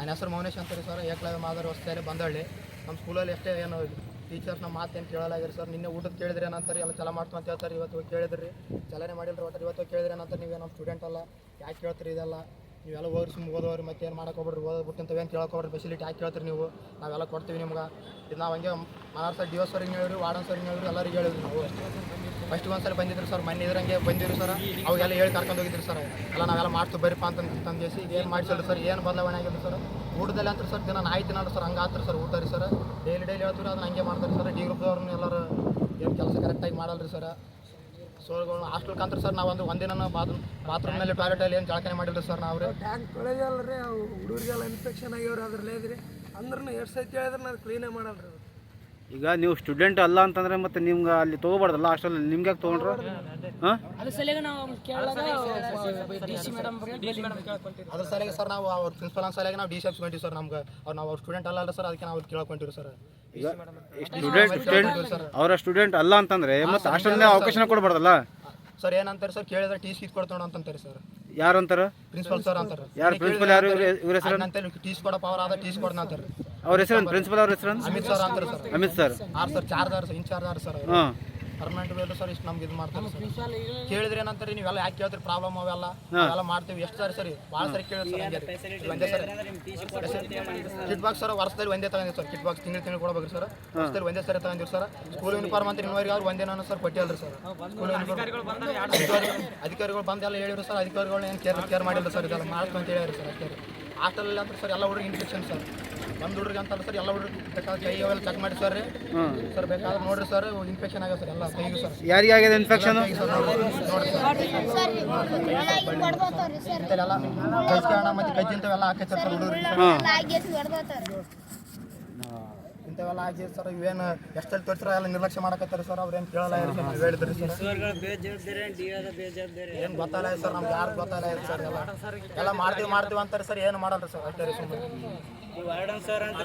ನನ್ನ ಹೆಸರು ಮೌನೇಶ್ ಅಂತಾರೆ ಸರ್. ಏಕಲವ್ಯ ಮಾದರಿ ಹೊಸ್ತಿಯಲ್ಲಿ ಬಂದಳ್ಳಿ. ನಮ್ಮ ಸ್ಕೂಲಲ್ಲಿ ಎಷ್ಟೇ ಏನು ಟೀಚರ್ಸ್ ನಮ್ಮ ಮಾತೇನು ಕೇಳಲಾಗಿರಿ ಸರ್. ನಿನ್ನೆ ಊಟಕ್ಕೆ ಕೇಳಿದ್ರೆ ಏನಂತಾರೆ? ಎಲ್ಲ ಚಲ ಮಾಡ್ತು ಅಂತ ಹೇಳ್ತಾರೆ. ಇವತ್ತು ಕೇಳಿದ್ರಿ. ಚಲನೆ ರೀ ಒಟ್ಟು. ಇವತ್ತು ಕೇಳಿದ್ರೆ ಏನಂತಾರೆ? ನೀವೇ ನಮ್ಮ ಸ್ಟೂಡೆಂಟ್ ಅಲ್ಲ. ಯಾಕೆ ಕೇಳ್ತೀರಿ ಇದೆಲ್ಲ? ನೀವೆಲ್ಲ ಹೋಗ್ರಿ ಸುಮ್ಮನೆ ಓದೋರಿ ಮತ್ತೆ ಏನು ಮಾಡಕ್ಕೆ ಹೋಗ್ಬಿಡ್ರಿ ಓದ್ಬಿಟ್ಟು ಅಂತವೇನು ಕೇಳ್ಕೊಬ್ರಿ ಫೆಸಿಲಿಟಿ ಯಾಕೆ ಕೇಳ್ತೀರಿ ನೀವು. ನಾವೆಲ್ಲ ಕೊಡ್ತೀವಿ ನಿಮ್ಗೆ. ಇದು ನಾವು ಹಂಗೆ ಮನಾರ್ ಸರ್ ಡಿ ಒ ಸರಿಗೆ ಹೇಳಿರಿ ವಾರ್ಡನ್ ಸರಿಗೆ ಎಲ್ಲರಿಗೆ ಹೇಳಿದ್ರಿ ನಾವು. ಫಸ್ಟ್ ಒಂದ್ಸಲ ಬಂದಿದ್ರು ಸರ್, ಮನೆ ಇದ್ರಂಗೆ ಬಂದಿರು ಸರ್. ಅವಾಗೆಲ್ಲ ಹೇಳಿ ಕರ್ಕೊಂಡು ಹೋಗಿದ್ರು ಸರ್. ಎಲ್ಲ ನಾವೆಲ್ಲ ಮಾಡ್ತು ಬರಿಪ್ಪ ಅಂತ ತಂದೇಸಿ ಏನು ಮಾಡಿಸಿಲ್ಲ ಸರ್, ಏನು ಬದಲಾವಣೆ ಆಗಿಲ್ಲ ಸರ್. ಊಟದಲ್ಲಿ ಅಂತ ಸರ್, ದಿನ ನಾಯಿ ತಿನ್ನೋದು ಸರ್, ಹಂಗೆ ಆತ್ರಿ ಸರ್, ಊಟ ರೀ ಸರ್. ಡೈಲಿ ಡೈಲಿ ಹೇಳ್ತೀವಿ ಅದನ್ನ ಹಂಗೆ ಮಾಡ್ತಾರೆ ಸರ್ ಡಿ ಗ್ರೂಪ್ದವ್ರನ್ನ ಎಲ್ಲರೂ ಏನು ಕೆಲಸ ಕರೆಕ್ಟಾಗಿ ಮಾಡಲ್ರಿ ಸರ್. ಸೋಳ್ಗಳು ಹಾಸ್ಟೆಲ್ ಅಂತಾರೆ ಸರ್, ನಾವು ಒಂದು ಒಂದಿನ ಬಾತ್ರೂಮ್ ಬಾತ್ರೂಮ್ನಲ್ಲಿ ಟಾಯ್ಲೆಟಲ್ಲಿ ಏನು ಜಳಕನೆ ಮಾಡಿಲ್ಲ ಸರ್ ನಾವು ರೀ ಟ್ಯಾಂಕ್ ರೀ ಅವು ಹುಡುಗರಿಗೆಲ್ಲ ಇನ್ಫೆಕ್ಷನ್ ಆಗ್ಯಾವ್ರಿ ಅದ್ರಲ್ಲೇ ಇದ್ರಿ ಅಂದ್ರೆ ಎಷ್ಟು ಸೈತಿ ಹೇಳಿದ್ರೆ ನಾನು ಕ್ಲೀನೇ ಮಾಡಲ್ರಿ ಅದು. ಈಗ ನೀವು ಸ್ಟೂಡೆಂಟ್ ಅಲ್ಲ ಅಂತಂದ್ರೆ ಮತ್ತೆ ನಿಮ್ಗೆ ಅಲ್ಲಿ ತಗೋಬಾರ್ದಲ್ಲ ಹಾಸ್ಟೆಲ್ ನಿಮ್ಗೆ ಯಾಕೆ ತೊಗೊಂಡ್ರು? ಹಾಂ? ಅದ್ರ ಸಲಗ ನಾವು ಕೇಳಿದಾಗ ಡಿ ಸಿ ಮೇಡಮ್ ಅದ್ರ ಸಲಗೆ ಸರ್ ನಾವು ಅವ್ರ ಪ್ರಿನ್ಸಿಪಲ್ ಸಲಿಗೆ ನಾವು ಡಿ ಸಿ ಸರ್ ನಮ್ಗೆ. ಅವ್ರು ನಾವು ಅವ್ರ ಸ್ಟೂಡೆಂಟ್ ಅಲ್ಲ ಸರ್ ಅದಕ್ಕೆ ನಾವು ಕೇಳ್ಕೊಂತೀವಿ ಸರ್. ಈಗ ಸ್ಟೂಡೆಂಟ್ ಸ್ಟೂಡೆಂಟ್ ಅವರ ಸ್ಟೂಡೆಂಟ್ ಅಲ್ಲ ಅಂತಂದ್ರೆ ಮತ್ತೆ ಹಾಸ್ಟೆಲ್ನೇ ಅವಕಾಶನ ಕೊಡಬಾರ್ದಲ್ಲ? ಸರ್ ಏನಂತಾರೆ ಸರ್ ಕೇಳಿದ್ರೆ ಟಿ ಸಿ ಕೊಡ್ತೋಣ ಅಂತಾರೆ ಸರ್. ಯಾರು ಅಂತಾರ? ಪ್ರಿನ್ಸಿಪಲ್ ಸರ್ ಅಂತಾರೆ. ಯಾರು ಪ್ರಿನ್ಸಿಪಲ್ ಯಾರು? ಇವ್ರ ಹೆಸರು? ಟೀಸ್ ಟಿ ಸಿ ಕೊಡೋ ಪವರ್ ಆದ ಟಿ ಸಿ ಕೊಡ್ನ ಅಂತಾರೆ. ಅವ್ರ ಹೆಸರು ಪ್ರಿನ್ಸಿಪಲ್ ಅವ್ರ ಹೆಸರು ಅಮಿತ್ ಸರ್ ಅಂತಾರೆ sir. Amit sir. R sir charge sir in charge R sir ಅವರು. ಹಾಂ. ಪರ್ಮನೆಂಟ್ ವೇಲು ಸರ್ ಇಷ್ಟು ನಮ್ಗೆ ಇದು ಮಾಡ್ತಾರೆ ಸರ್. ಕೇಳಿದ್ರೆ ಏನಂತಾರೆ ನೀವೆಲ್ಲ ಯಾಕೆ ಕೇಳ್ತೀರಿ? ಪ್ರಾಬ್ಲಮ್ ಅವೆಲ್ಲ. ಎಲ್ಲ ಮಾಡ್ತೀವಿ. ಎಷ್ಟು ಸರಿ ಸರಿ? ಭಾಳ ಸರಿ ಕೇಳಿ ಸರ್ ಹಂಗೆ. ರೀ. ಒಂದೇ ಸರಿ. Kit box sir. ವರ್ಷದಲ್ಲಿ ಒಂದೇ ತಗೊಂಡಿವಿ ಸರ್. ಕಿಟ್ ಬಾಕ್ಸ್ ತಿಂಗಳು ತಿಂಗಳು ಕೊಡ್ಬೇಕು ಸರ್. ವರ್ಷದಲ್ಲಿ ಒಂದೇ ಸರಿ ತಗೊಂಡಿವಿ ಸರ್. ಸ್ಕೂಲ್ ಯೂನಿಫಾರ್ಮ್ ಅಂತ ಇನ್ನೂವರೆಗೆ ಅವ್ರು ಒಂದೇ ನಾನು ಸರ್ ಕೊಟ್ಟಿಲ್ಲ ಸರ್. ಸ್ಕೂಲ್ ಅಧಿಕಾರಿಗಳು ಬಂದು ಎಲ್ಲ ಹೇಳಿದ್ರು ಸರ್. ಅಧಿಕಾರಿಗಳು ಏನು ಕೇರ್ ಕೇರ್ ಮಾಡಿಲ್ಲ ಸರ್ ಇದೆಲ್ಲ. ಮಾಡ್ತು ಅಂತ ಹೇಳಿದ್ರು ಸರ್. ಅಷ್ಟೇ ಹಾಸ್ಟೆಲ್ ಅಂದ್ರೆ ಸರ್ ಎಲ್ಲ ಹುಡುಗರು ಇನ್ಫೆಕ್ಷನ್ ಸರ್. ಒಂದು ಹುಡುಗ್ರಿಗೆ ಅಂತ ಸರ್ ಎಲ್ಲ ಹುಡುಗರು ಬೇಕಾದ್ರೆ ಕೈ ಅವೆಲ್ಲ ಚೆಕ್ ಮಾಡಿ ಸರ್. ರೀ ಸರ್ ಬೇಕಾದ್ರೆ ನೋಡ್ರಿ ಸರ್ ಇನ್ಫೆಕ್ಷನ್ ಆಗ್ಯಾವ ಸರ್ ಎಲ್ಲ ಕೈಗೂ ಸರ್. ಯಾರಿಗೆ ಆಗಿದೆ ಇನ್ಫೆಕ್ಷನ್ ಸರ್ ಕೈಸ್ಕಾಣ ಮತ್ತು ಕಜ್ಜಿ ಇಂಥವೆಲ್ಲ ಹಾಕೈತೆ ಸರ್ ಹುಡುಗರು. ಇಂಥವೆಲ್ಲ ಆಗಿ ಸರ್ ಇವೇನು ಎಷ್ಟಲ್ಲಿ ತೋರಿಸ್ರ ಎಲ್ಲ ನಿರ್ಲಕ್ಷ್ಯ ಮಾಡಕತ್ತಾರೆ ಸರ್ ಅವ್ರು ಏನು ಕೇಳಲ್ಲ ಏನು ಸರ್ ನೀವು ಹೇಳಿದ್ರಿ ಸರ್. ಏನು ಗೊತ್ತಲ್ಲ ಸರ್ ನಮ್ಗೆ ಯಾರು ಗೊತ್ತಲ್ಲ ಇಲ್ಲ ಸರ್ ಎಲ್ಲ. ಎಲ್ಲ ಮಾಡ್ತೀವಿ ಮಾಡ್ತೀವಿ ಅಂತಾರೆ ಸರ್ ಏನು ಮಾಡಲ್ಲ ಸರ್ ಅಷ್ಟೇ ಸುಮ್ಮನೆ ವಾರ್ಡನ್ ಸರ್ ಅಂತ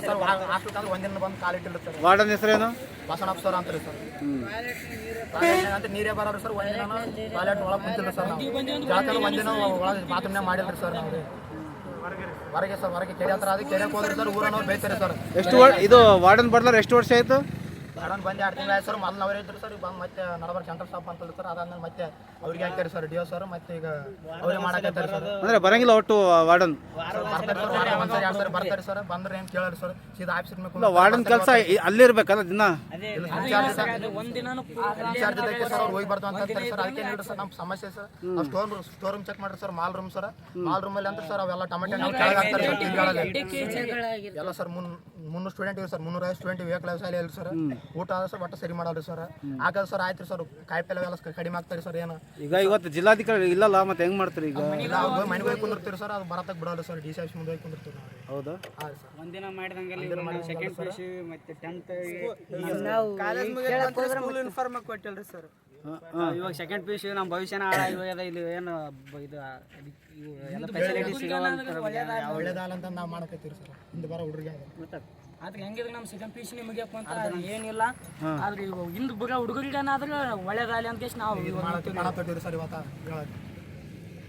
ಸರ್ ಹಾಸ್ಟೆಲ್ ಅಂದ್ರೆ ಒಂದಿನ ಬಂದು ಕಾಲಿಟ್ಟಿಲ್ಲ ಸರ್. ವಾರ್ಡನ್ ಹೆಸರೇನು? ಬಸಣಪ್ಪ ಸರ್ ಅಂತಾರೆ ಸರ್. ಅಂತ ನೀರೇ ಬರೋರು ಸರ್ ಒಂದಿನ ಟಾಯ್ಲೆಟ್ ಒಳಗೆ ಕುಂತಿಲ್ಲ ಸರ್ ನಾವು. ಜಾತ್ರೆ ಒಂದಿನ ಒಳಗೆ ಬಾತ್ರೂಮ್ನೇ ಮಾಡಿಲ್ರಿ ಸರ್ ನಾವು. ಹೊರಗೆ ಸರ್, ಹೊರಗೆ ಕೆರೆ ಹತ್ರ ಅದಕ್ಕೆ ಕೆರೆಗೆ ಹೋದ್ರೆ ಸರ್ ಊರನ್ನವ್ರು ಬೈತಾರೆ ಸರ್. ಎಷ್ಟು ಇದು ವಾರ್ಡನ್ ಬಡ್ಲರ್ ಎಷ್ಟು ವರ್ಷ ಆಯ್ತು? ಮೇಡಮ್ ಬಂದು ಎರಡು ತಿಂಗಳು ಆಯ್ತು ಸರ್ ಮೊದಲು ಅವರೇ ಇದ್ರು ಸರ್ ಬಂದು ಮತ್ತೆ ನಡಬರ್ ಸೆಂಟರ್ ಸ್ಟಾಪ್ ಅಂತ ಸರ್ ಅದಾದ್ಮೇಲೆ ಮತ್ತೆ ಅವ್ರಿಗೆ ಹಾಕ್ತಾರೆ ಸರ್ ಡಿ ಒ ಸರ್ ಮತ್ತೆ ಈಗ ಅವರೇ ಮಾಡಕತ್ತಾರೆ ಸರ್. ಅಂದ್ರೆ ಬರಂಗಿಲ್ಲ ಒಟ್ಟು ವಾರ್ಡನ್? ಬರ್ತಾರೆ ಸರ್ ಬರ್ತಾರೆ ಸರ್ ಬಂದ್ರೆ ಏನು ಕೇಳಾರ ಸರ್ ಸೀದಾ ಆಫೀಸ್ ಮೇಲೆ ವಾರ್ಡನ್ ಕೆಲಸ ಅಲ್ಲಿರ್ಬೇಕಲ್ಲ ದಿನ? ಒಂದಿನಾನು ಚಾರ್ಜ್ ಇದಕ್ಕೆ ಸರ್ ಅವ್ರು ಹೋಗಿ ಬರ್ತಾವ ಅಂತ ಅಂತಾರೆ ಸರ್ ಅದಕ್ಕೆ ಹೇಳ್ರಿ ಸರ್ ನಮ್ಮ ಸಮಸ್ಯೆ sir. Store store room check ಮಾಡ್ರಿ ಸರ್ ಮಾಲ್ ರೂಮ್ ಸರ್. ಮಾಲ್ ರೂಮ್ ಅಲ್ಲಿ ಅಂತ ಸರ್ ಅವೆಲ್ಲ ಟೊಮೆಟೊ ನಾವು ಕೆಳಗೆ ಹಾಕ್ತಾರೆ ಸರ್ ತಿಂಗಳಿಗೆ ಎಲ್ಲ ಸರ್ ಮುನ್ ಮುನ್ನೂರು ಸ್ಟೂಡೆಂಟ್ ಇವೆ ಸರ್ ಮುನ್ನೂರ ಐದು ಸ್ಟೂಡೆಂಟ್ ಇವೆ ಕ್ಲಾಸ್ ಅಲ್ಲಿ ಇಲ್ಲ ಸರ್. ಊಟ ಆದ್ರೆ ಸರ್ ಒಟ್ಟು ಸರಿ ಮಾಡಲ್ರಿ ಸರ್. ಆಗಲ್ಲ ಸರ್ ಆಯ್ತು ಸರ್ ಕಾಯಿಪಲ್ಲೆ ಎಲ್ಲ ಕಡಿಮೆ ಆಗ್ತಾರೆ ಸರ್ ಏನು? ಈಗ ಇವತ್ತು ಜಿಲ್ಲಾಧಿಕಾರಿ ಇಲ್ಲಲ್ಲ ಮತ್ತೆ ಹೆಂಗ್ ಮಾಡ್ತೀರಿ ಈಗ? ಇಲ್ಲ ಅವ್ರು ಮನೆಗೆ ಹೋಗಿ ಕುಂದಿರ್ತೀರಿ ಸರ್ ಅದು ಬರತಕ್ಕೆ ಬಿಡೋಲ್ಲ ಸರ್ ಡಿ ಸಿ ಆಫೀಸ್ ಮುಂದೆ ಹೋಗಿ ಕುಂದಿರ್ತೀವಿ ನಾವು. ಹೌದಾ? ಹಾಂ ಸರ್. ಒಂದಿನ ಮಾಡಿದಂಗೆಲ್ಲ ಸೆಕೆಂಡ್ ಪಿ ಮತ್ತೆ ಟೆಂತ್ ಕಾಲೇಜ್ ಮುಗಿದ ಸ್ಕೂಲ್ ಯೂನಿಫಾರ್ಮ್ ಕೊಟ್ಟಿಲ್ರಿ ಸರ್. ಇವಾಗ ಸೆಕೆಂಡ್ ಪಿ ಯು ಸಿ ನಮ್ಮ ಭವಿಷ್ಯನ ಹಾಳಾಗಿ ಇಲ್ಲಿ ಏನು ಇದು ಎಲ್ಲ ಫೆಸಿಲಿಟಿ ಒಳ್ಳೇದಾಗಲ್ಲ ಅಂತ ನಾವು ಮಾಡಕತ್ತೀವಿ ಸರ್ ಹಿಂದೆ ಬರೋ ಹುಡುಗರಿಗೆ ಆದ್ರೆ ಹೆಂಗಿದ್ರೆ ನಮ್ಮ ಸೆಕೆಂಡ್ ಪಿ ಸಿ ಮುಗಿಯಪ್ಪ ಅಂತ ಏನಿಲ್ಲ ಆದ್ರೆ ಇವು ಹಿಂದ್ ಬುಗ ಹುಡುಗರಿಗೇನಾದ್ರೆ ಒಳ್ಳೇದಾಗಲಿ ಅಂತ ನಾವು ಮಾಡತ್ತೀವಿ ಸರ್ ಇವತ್ತು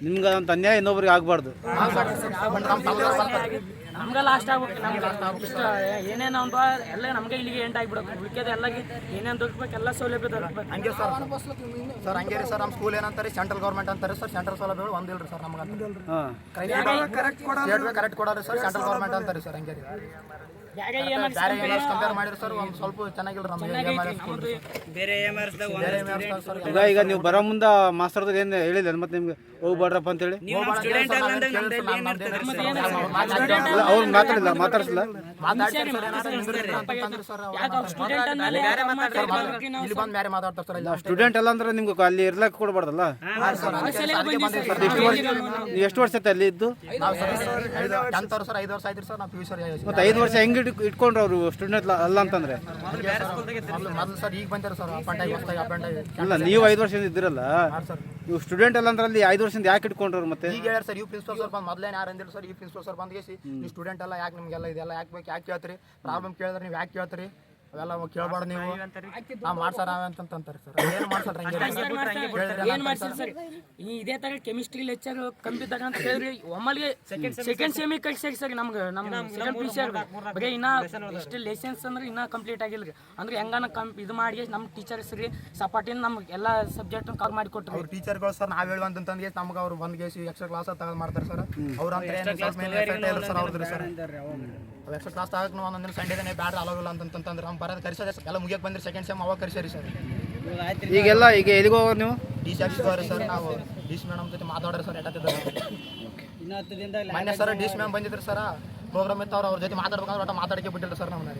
ನಿಮ್ಗೆ ಅಂತ ಅನ್ಯಾಯ ಇನ್ನೊಬ್ರಿಗೆ ಆಗ್ಬಾರ್ದು ನಮ್ಗೆ ಲಾಸ್ಟ್ ಆಗ್ಬೇಕು ನಮ್ಗೆ ಇಷ್ಟ ಏನೇನು ಅಂತ ಎಲ್ಲ ನಮ್ಗೆ ಇಲ್ಲಿಗೆ ಎಂಟ್ ಆಗ್ಬಿಡಬೇಕು ಉಳಿಕೆದ ಎಲ್ಲ ಏನೇನು ದೊರಕಬೇಕು ಎಲ್ಲ ಸೌಲಭ್ಯ ದೊರಕಬೇಕು. ಹಂಗೆ ಸರ್. ಸರ್ ಹಂಗೆ ರೀ ಸರ್. ನಮ್ಮ ಸ್ಕೂಲ್ ಏನಂತಾರೆ ಸೆಂಟ್ರಲ್ ಗೌರ್ಮೆಂಟ್ ಅಂತಾರೆ ಸರ್. ಸೆಂಟ್ರಲ್ ಸೌಲಭ್ಯಗಳು ಒಂದಿಲ್ಲ ರೀ ಸರ್ ನಮ್ಗೆ ಹಾಂ. ಕರೆಕ್ಟ್ ಕರೆಕ್ಟ್ ಕೊಡೋರು ಸರ್. ಸೆಂಟ್ರಲ್ ಗೌರ್ಮೆಂಟ್ ಅಂತಾರೆ ಸರ್ ಹಂಗೆ ಒಂದು ಈಗ ಈಗ ನೀವು ಬರೋ ಮುಂದೆ ಮಾಸ್ತರ್ದಾಗ ಏನು ಹೇಳಿಲ್ಲ ಮತ್ತೆ ನಿಮ್ಗೆ ಹೋಗ್ಬೇಡ್ರಪ್ಪ ಅಂತ ಅಲ್ಲ ಅವ್ರು ಮಾತಾಡಿಲ್ಲ ಮಾತಾಡಿಸಿಲ್ಲ. ಸ್ಟೂಡೆಂಟ್ ಎಲ್ಲ ಇಲ್ಲಿ ಅಂದ್ರೆ ನಿಮ್ಗೆ ಅಲ್ಲಿ ಇರ್ಲಕ್ ಕೊಡ್ಬಾರ್ದಲ್ಲ? ಎಷ್ಟು ವರ್ಷ ವರ್ಷ ಅಲ್ಲಿ ಇದ್ದು? ವರ್ಷ ವರ್ಷ ಮತ್ತೆ ಐದು ವರ್ಷ ಹೆಂಗ್ ಇಟ್- ಇಟ್ಕೊಂಡ್ರು ಅವರು ಸ್ಟೂಡೆಂಟ್ ಅಲ್ಲ ಅಂತಂದ್ರೆ? ಅಲ್ಲ ನೀವು ಐದು ವರ್ಷದಿಂದ ಇದ್ದಿರಲ್ಲ? ಸರ್. ನೀವು ಸ್ಟೂಡೆಂಟ್ ಅಲ್ಲ ಅಂದ್ರಲ್ಲಿ ಐದು ವರ್ಷದಿಂದ ಯಾಕೆ ಇಟ್ಕೊಂಡ್ರು ಮತ್ತೆ? ಈಗ ಹೇಳ್ಯಾರ ಸರ್ ಯು ಪ್ರಿನ್ಸಿಪಲ್ ಸರ್ ಬಂದು ಮೊದಲೇ ಯಾರು ಅಂದಿಲ್ಲ ಸರ್ ಈ ಪ್ರಿನ್ಸಿಪಲ್ ಸರ್ ಬಂದ್ಗೇಸಿ ನೀವು ಸ್ಟೂಡೆಂಟ್ ಎಲ್ಲ ಯಾಕೆ ನಿಮಗೆಲ್ಲ ಇದೆಲ್ಲ ಯಾಕೆ ಬೇಕು ಯಾಕೆ ಕೇಳ್ತೀರಿ? ಪ್ರಾಬ್ಲಮ್ ಕೇಳಿದ್ರೆ ನೀವು ಯಾಕೆ ಕೇಳ್ತೀರಿ? ಅವೆಲ್ಲ ಕೇಳ್ಬಾರ್ದು ನೀವು. ಆ ಮಾಡ್ಸಾರ ಅಂತಂತಾರೆ ಸರ್. ಏನು ಮಾಡ್ಸಲ್ರಿ ಹಂಗೆ ಕೇಳಿದ್ರೆ ಏನ್ ಮಾಡ್ಸಿಲ್ಲ ಸರ್? ಈ ಇದೇ ತರ ಕೆಮಿಸ್ಟ್ರಿ ಲೆಕ್ಚರ್ ಕಂಪ್ಯೂಟರ್ ಅಂತ ಹೇಳಿದ್ರಿ ಒಮ್ಮಲ್ಗೆ ಸೆಕೆಂಡ್ ಸೆಮಿ ಕಳ್ಸಿ ಸರ್ ನಮ್ಗೆ ನಮ್ಮ ಸೆಕೆಂಡ್ ಪಿ ಸಿ ಬರೀ ಇನ್ನ ಎಷ್ಟು ಲೈಸೆನ್ಸ್ ಅಂದ್ರೆ ಇನ್ನ ಕಂಪ್ಲೀಟ್ ಆಗಿಲ್ರಿ ಅಂದ್ರೆ ಹೆಂಗಾನ ಕಂಪ್ ಇದು ಮಾಡಿ ನಮ್ಮ ಟೀಚರ್ಸ್ ರೀ ಸಪಾಟಿನ ನಮ್ಗೆ ಎಲ್ಲ ಸಬ್ಜೆಕ್ಟ್ ಕವರ್ ಮಾಡಿ ಕೊಟ್ಟರು ಅವ್ರ ಟೀಚರ್ಗಳು ಸರ್ ನಾವ್ ಹೇಳುವಂತಂದ್ರೆ ನಮ್ಗೆ ಅವ್ರು ಬಂದ್ ಗೇಸಿ ಎಕ್ಸ್ಟ್ರಾ ಕ್ಲಾಸ್ ತಗೊಂಡ್ ಮಾಡ್ತಾರೆ ಸರ್. ಅವ್ರ ಅಂತ ಸರ್ ಅವ್ರದ್ರಿ ಸರ್ ಎಕ್ಸ್ಟ್ರಾ ಕ್ಲಾಸ್ ತಗಕ್ ನಾವು ಒಂದೊಂದಿನ ಸಂಡೇನೇ ಬ್ಯಾಡ ಅಲೋಗಿಲ್ಲ ಅಂತಂತಂದ್ರೆ ಅವ್ನು ಬರೋದು ಸರ್. ಎಲ್ಲ ಮುಗಿಯಕ್ಕೆ ಬಂದ್ರೆ ಸೆಕೆಂಡ್ ಸೆಮ್ ಅವಾಗ ಕರೆಸರಿ ಸರ್. ಈಗೆಲ್ಲ ಈಗ ಎಲ್ಲಿಗೆ ಹೋಗೋರು ನೀವು? ಡಿ ಸಿ ಆಫೀಸ್ ಸರ್ ನಾವು ಡಿ ಸಿ ಮೇಡಮ್ ಜೊತೆ ಮಾತಾಡ್ರಿ ಸರ್ ಎಟ್ಟತ್ತಿದ್ದಾರೆ ಮೊನ್ನೆ ಸರ್ ಡಿ ಸಿ ಮ್ಯಾಮ್ ಬಂದಿದ್ರು ಸರ್. ಪ್ರೋಗ್ರಾಮ್ ಇತ್ತು ಅವ್ರು ಅವ್ರ ಜೊತೆ ಮಾತಾಡ್ಬೇಕಂದ್ರೆ ಒಟ್ಟು ಮಾತಾಡಕ್ಕೆ ಬಿಟ್ಟಿಲ್ಲ ಸರ್ ನಮ್ಮನ್ನ.